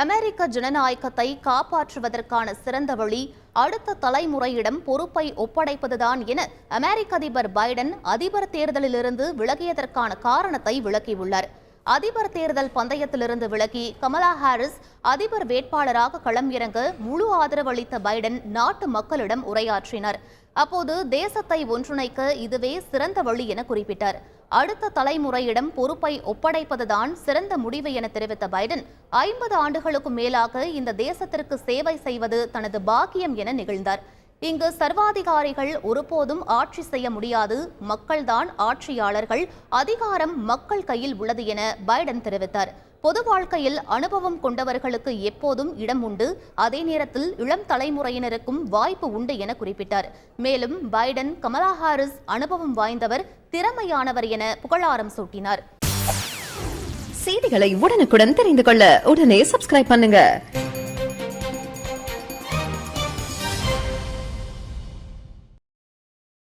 அமெரிக்க ஜனநாயகத்தை காப்பாற்றுவதற்கான சிறந்த வழி அடுத்த தலைமுறையிடம் பொறுப்பை ஒப்படைப்பதுதான் என அமெரிக்க அதிபர் பைடன் அதிபர் தேர்தலிலிருந்து விலகியதற்கான காரணத்தை விளக்கியுள்ளார். அதிபர் தேர்தல் பந்தயத்திலிருந்து விலகி கமலா ஹாரிஸ் அதிபர் வேட்பாளராக களம் இறங்க முழு ஆதரவு அளித்த பைடன் நாட்டு மக்களிடம் உரையாற்றினார். அப்போது தேசத்தை ஒன்றிணைக்க இதுவே சிறந்த வழி என குறிப்பிட்டார். அடுத்த தலைமுறையிடம் பொறுப்பை ஒப்படைப்பதுதான் சிறந்த முடிவு என தெரிவித்த பைடன் ஐம்பது ஆண்டுகளுக்கும் மேலாக இந்த தேசத்திற்கு சேவை செய்வது தனது பாக்கியம் என நிகழ்ந்தார். இங்கு சர்வாதிகாரிகள் ஒருபோதும் ஆட்சி செய்ய முடியாது மக்கள்தான் ஆட்சியாளர்கள் அதிகாரம் மக்கள் கையில் உள்ளது என பைடன் தெரிவித்தார். பொது வாழ்க்கையில் அனுபவம் கொண்டவர்களுக்கு எப்போதும் இடம் உண்டு. அதே நேரத்தில் இளம் தலைமுறையினருக்கும் வாய்ப்பு உண்டு என குறிப்பிட்டார். மேலும் பைடன் கமலா ஹாரிஸ் அனுபவம் வாய்ந்தவர் திறமையானவர் என புகழாரம் சூட்டினார். செய்திகளை உடனுக்குடன் தெரிந்து கொள்ள உடனே சப்ஸ்கிரைப் பண்ணுங்க.